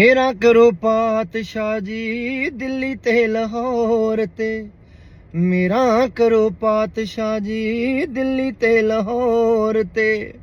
ਮੇਰਾ ਕਰੋ ਪਾਤਸ਼ਾਹ ਜੀ, ਦਿੱਲੀ ਤੇ ਲਾਹੌਰ ਤੇ। ਮੇਰਾ ਕਰੋ ਪਾਤਸ਼ਾਹ ਜੀ, ਦਿੱਲੀ ਤੇ ਲਾਹੌਰ ਤੇ।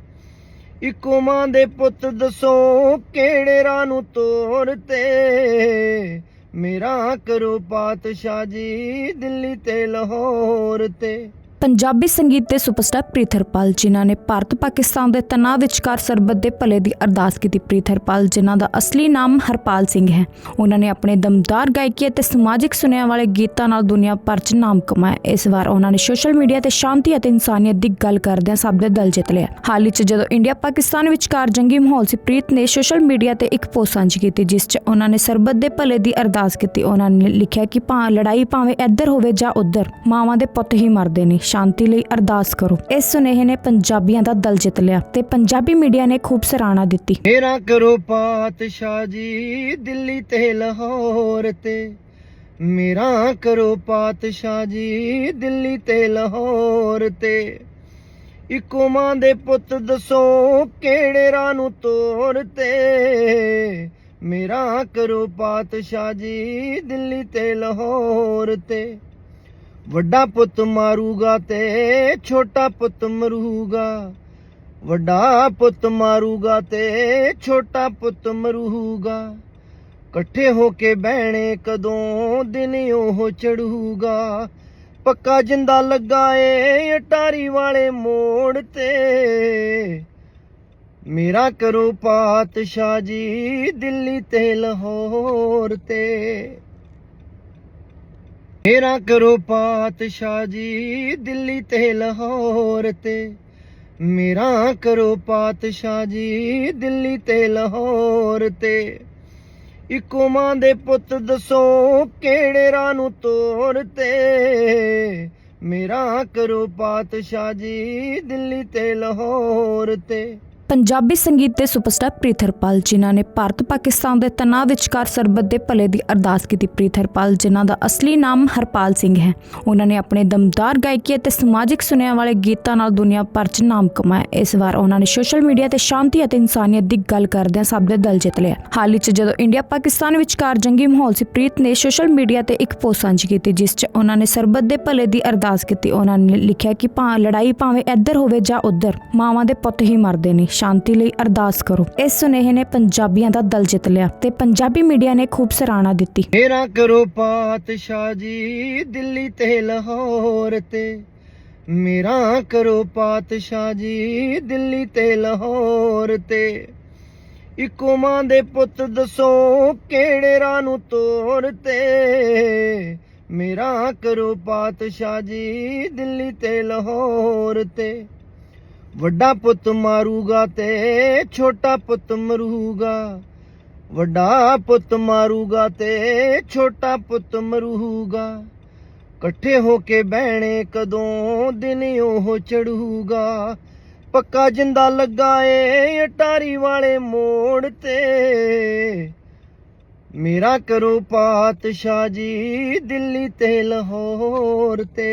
ਇੱਕੋ ਮਾਂ ਦੇ ਪੁੱਤ ਦੱਸੋ ਕਿਹੜੇ ਰਾਹ ਨੂੰ ਤੋਰ ਤੇ। ਮੇਰਾ ਕਰੋ ਪਾਤਸ਼ਾਹ ਜੀ, ਦਿੱਲੀ ਤੇ ਲਾਹੌਰ ਤੇ। ਪੰਜਾਬੀ ਸੰਗੀਤ ਦੇ ਸੁਪਰਸਟਾਰ ਪ੍ਰੀਥਰਪਾਲ ਜਿਨ੍ਹਾਂ ਨੇ ਭਾਰਤ ਪਾਕਿਸਤਾਨ ਦੇ ਤਣਾਅ ਵਿਚਕਾਰ ਸਰਬੱਤ ਦੇ ਭਲੇ ਦੀ ਅਰਦਾਸ ਕੀਤੀ। ਪ੍ਰੀਥਰਪਾਲ ਜਿਨ੍ਹਾਂ ਦਾ ਅਸਲੀ ਨਾਮ ਹਰਪਾਲ ਸਿੰਘ ਹੈ। ਉਹਨਾਂ ਨੇ ਆਪਣੇ ਦਮਦਾਰ ਗਾਇਕੀ ਅਤੇ ਸਮਾਜਿਕ ਸੁਨੇਹਿਆਂ ਵਾਲੇ ਗੀਤਾਂ ਨਾਲ ਦੁਨੀਆ ਭਰ 'ਚ ਨਾਮ ਕਮਾਇਆ। ਇਸ ਵਾਰ ਉਹਨਾਂ ਨੇ ਸੋਸ਼ਲ ਮੀਡੀਆ ਤੇ ਸ਼ਾਂਤੀ ਅਤੇ ਇਨਸਾਨੀਅਤ ਦੀ ਗੱਲ ਕਰਦਿਆਂ ਸਭ ਦੇ ਦਿਲ ਜਿੱਤ ਲਿਆ। ਹਾਲ ਹੀ 'ਚ ਜਦੋਂ ਇੰਡੀਆ ਪਾਕਿਸਤਾਨ ਵਿਚਕਾਰ ਜੰਗੀ ਮਾਹੌਲ ਸੀ, ਪ੍ਰੀਤ ਨੇ ਸੋਸ਼ਲ ਮੀਡੀਆ ਤੇ ਇੱਕ ਪੋਸਟ ਸਾਂਝੀ ਕੀਤੀ, ਜਿਸ 'ਚ ਉਹਨਾਂ ਨੇ ਸਰਬੱਤ ਦੇ ਭਲੇ ਦੀ ਅਰਦਾਸ ਕੀਤੀ। ਉਹਨਾਂ ਨੇ ਲਿਖਿਆ ਕਿ ਭਾ ਲੜਾਈ ਭਾਵੇਂ ਇੱਧਰ ਹੋਵੇ ਜਾਂ ਉੱਧਰ, ਮਾਵਾਂ ਦੇ ਪੁੱਤ ਹੀ ਮਰਦੇ ਨੇ। ਸ਼ਾਂਤੀ ਲਈ ਅਰਦਾਸ ਕਰੋ। ਇਸ ਸੁਨੇਹੇ ਨੇ ਪੰਜਾਬੀਆਂ ਦਾ ਦਿਲ ਜਿੱਤ ਲਿਆ ਤੇ ਪੰਜਾਬੀ ਮੀਡੀਆ ਨੇ ਖੂਬ ਸਰਾਹਨਾ ਦਿੱਤੀ। ਮੇਰਾ ਕਰੋ ਪਾਤਸ਼ਾਹ ਜੀ, ਦਿੱਲੀ ਤੇ ਲਾਹੌਰ ਤੇ। ਮੇਰਾ ਕਰੋ ਪਾਤਸ਼ਾਹ ਜੀ, ਦਿੱਲੀ ਤੇ ਲਾਹੌਰ ਤੇ। ਇੱਕੋ ਮਾਂ ਦੇ ਪੁੱਤ ਦਸੋ ਕਿਹੜੇ ਰਾਹ ਨੂੰ ਤੋਰ ਤੇ। ਮੇਰਾ ਕਰੋ ਪਾਤਸ਼ਾਹ ਜੀ, ਦਿੱਲੀ ਤੇ ਲਾਹੌਰ ਤੇ। ਵੱਡਾ ਪੁੱਤ ਮਾਰੂਗਾ ਤੇ ਛੋਟਾ ਪੁੱਤ ਮਰੂਗਾ। ਵੱਡਾ ਪੁੱਤ ਮਾਰੂਗਾ ਤੇ ਛੋਟਾ ਪੁੱਤ ਮਰੂਗਾ। ਇਕੱਠੇ ਹੋ ਕੇ ਬਹਿਣੇ ਕਦੋਂ ਦਿਨ ਉਹ ਚੜੂਗਾ। ਪੱਕਾ ਜਿੰਦਾ ਲੱਗਾ ਏ ਅਟਾਰੀ ਵਾਲੇ ਮੋੜ ਤੇ। ਮੇਰਾ ਕਰੋ ਪਾਤਸ਼ਾਹ ਜੀ ਦਿੱਲੀ ਤੇ ਲਾਹੌਰ ਤੇ। ਮੇਰਾ ਕਰੋ ਪਾਤਸ਼ਾਹ ਜੀ, ਦਿੱਲੀ ਤੇ ਲਾਹੌਰ ਤੇ। ਮੇਰਾ ਕਰੋ ਪਾਤਸ਼ਾਹ ਜੀ, ਦਿੱਲੀ ਤੇ ਲਾਹੌਰ ਤੇ। ਇੱਕੋ ਮਾਂ ਦੇ ਪੁੱਤ ਦੱਸੋ ਕਿਹੜੇ ਰਾਹ ਨੂੰ ਤੋਰ ਤੇ। ਮੇਰਾ ਕਰੋ ਪਾਤਸ਼ਾਹ ਜੀ, ਦਿੱਲੀ ਤੇ ਲਾਹੌਰ ਤੇ। ਪੰਜਾਬੀ ਸੰਗੀਤ ਦੇ ਸੁਪਰਸਟਾਰ ਪ੍ਰੀਥਰਪਾਲ ਜਿਨ੍ਹਾਂ ਨੇ ਭਾਰਤ ਪਾਕਿਸਤਾਨ ਦੇ ਤਣਾਅ ਵਿਚਕਾਰ ਸਰਬੱਤ ਦੇ ਭਲੇ ਦੀ ਅਰਦਾਸ ਕੀਤੀ। ਪ੍ਰੀਥਰਪਾਲ ਜਿਨ੍ਹਾਂ ਦਾ ਅਸਲੀ ਨਾਮ ਹਰਪਾਲ ਸਿੰਘ ਹੈ, ਉਹਨਾਂ ਨੇ ਆਪਣੇ ਦਮਦਾਰ ਗਾਇਕੀ ਅਤੇ ਸਮਾਜਿਕ ਸੁਨੇਹਿਆਂ ਵਾਲੇ ਗੀਤਾਂ ਨਾਲ ਦੁਨੀਆ ਭਰ 'ਚ ਨਾਮ ਕਮਾਇਆ। ਇਸ ਵਾਰ ਉਹਨਾਂ ਨੇ ਸੋਸ਼ਲ ਮੀਡੀਆ ਤੇ ਸ਼ਾਂਤੀ ਅਤੇ ਇਨਸਾਨੀਅਤ ਦੀ ਗੱਲ ਕਰਦਿਆਂ ਸਭ ਦੇ ਦਿਲ ਜਿੱਤ ਲਿਆ। ਹਾਲ ਹੀ 'ਚ ਜਦੋਂ ਇੰਡੀਆ ਪਾਕਿਸਤਾਨ ਵਿਚਕਾਰ ਜੰਗੀ ਮਾਹੌਲ ਸੀ, ਪ੍ਰੀਤ ਨੇ ਸੋਸ਼ਲ ਮੀਡੀਆ ਤੇ ਇੱਕ ਪੋਸਟ ਸਾਂਝੀ ਕੀਤੀ, ਜਿਸ 'ਚ ਉਹਨਾਂ ਨੇ ਸਰਬੱਤ ਦੇ ਭਲੇ ਦੀ ਅਰਦਾਸ ਕੀਤੀ। ਉਹਨਾਂ ਨੇ ਲਿਖਿਆ ਕਿ ਭਾ, ਲੜਾਈ ਭਾਵੇਂ ਇੱਧਰ ਹੋਵੇ ਜਾਂ ਉੱਧਰ, ਮਾਵਾਂ ਦੇ ਪੁੱਤ ਹੀ ਮਰਦੇ ਨੇ। ਸ਼ਾਂਤੀ ਲਈ ਅਰਦਾਸ ਕਰੋ। ਇਸ ਸੁਨੇਹੇ ਨੇ ਪੰਜਾਬੀਆਂ ਦਾ ਦਿਲ ਜਿੱਤ ਲਿਆ ਤੇ ਪੰਜਾਬੀ ਮੀਡੀਆ ਨੇ ਖੂਬ ਸਰਾਹਨਾ ਦਿੱਤੀ। ਮੇਰਾ ਕਰੋ ਪਾਤਸ਼ਾਹ ਜੀ, ਦਿੱਲੀ ਤੇ ਲਾਹੌਰ ਤੇ। ਮੇਰਾ ਕਰੋ ਪਾਤਸ਼ਾਹ ਜੀ, ਦਿੱਲੀ ਤੇ ਲਾਹੌਰ ਤੇ। ਇੱਕੋ ਮਾਂ ਦੇ ਪੁੱਤ ਦਸੋ ਕਿਹੜੇ ਰਾਹ ਨੂੰ ਤੋਰ ਤੇ। ਮੇਰਾ ਕਰੋ ਪਾਤਸ਼ਾਹ ਜੀ, ਦਿੱਲੀ ਤੇ ਲਾਹੌਰ ਤੇ। ਵੱਡਾ ਪੁੱਤ ਮਾਰੂਗਾ ਤੇ ਛੋਟਾ ਪੁੱਤ ਮਰੂਗਾ। ਵੱਡਾ ਪੁੱਤ ਮਾਰੂਗਾ ਤੇ ਛੋਟਾ ਪੁੱਤ ਮਰੂਗਾ। ਇਕੱਠੇ ਹੋ ਕੇ ਬਹਿਣੇ ਕਦੋਂ ਦਿਨ ਉਹ ਚੜੂਗਾ। ਪੱਕਾ ਜਿੰਦਾ ਲੱਗਾ ਏ ਅਟਾਰੀ ਵਾਲੇ ਮੋੜ ਤੇ। ਮੇਰਾ ਕਰੋ ਪਾਤਸ਼ਾਹ ਜੀ ਦਿੱਲੀ ਤੇ ਲਾਹੌਰ ਤੇ।